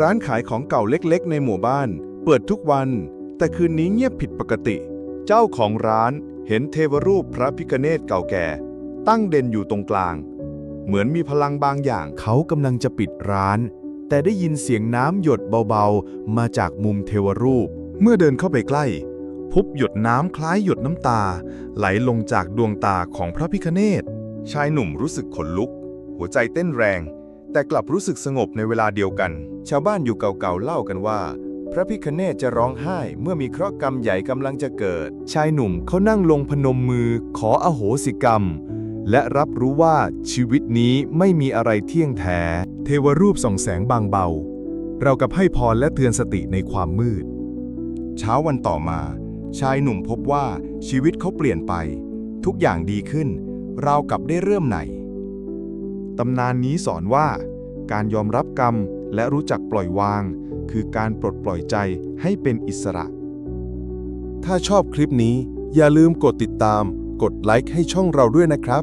ร้านขายของเก่าเล็กๆ ในหมู่บ้าน เปิดทุกวัน แต่คืนนี้เงียบผิดปกติ เจ้าของร้านเห็นเทวรูปพระพิคเนตเก่าแก่ ตั้งเด่นอยู่ตรงกลาง เหมือนมีพลังบางอย่าง เขากำลังจะปิดร้าน แต่ได้ยินเสียงน้ำหยดเบาๆ มาจากมุมเทวรูป เมื่อเดินเข้าไปใกล้ พบหยดน้ำคล้ายหยดน้ำตา ไหลลงจากดวงตาของพระพิคเนตชายหนุ่มรู้สึกขนลุก หัวใจเต้นแรง แต่กลับรู้สึกสงบในเวลาเดียวกัน ชาวบ้านอยู่เก่าๆเล่ากันว่า พระพิคเนตจะร้องไห้เมื่อมีเคราะห์กรรมใหญ่กำลังจะเกิด ชายหนุ่มเขานั่งลงพนมมือขออโหสิกรรม และรับรู้ว่าชีวิตนี้ไม่มีอะไรเที่ยงแท้ เทวรูปส่องแสงบางเบา เรากับให้พรและเตือนสติในความมืด เช้าวันต่อมา ชายหนุ่มพบว่าชีวิตเขาเปลี่ยนไป ทุกอย่างดีขึ้น เรากับได้เริ่มใหม่ ตำนานนี้สอนว่า การยอมรับกรรมและรู้จักปล่อยวาง คือการปลดปล่อยใจให้เป็นอิสระ ถ้าชอบคลิปนี้ อย่าลืมกดติดตาม กดไลค์ให้ช่องเราด้วยนะครับ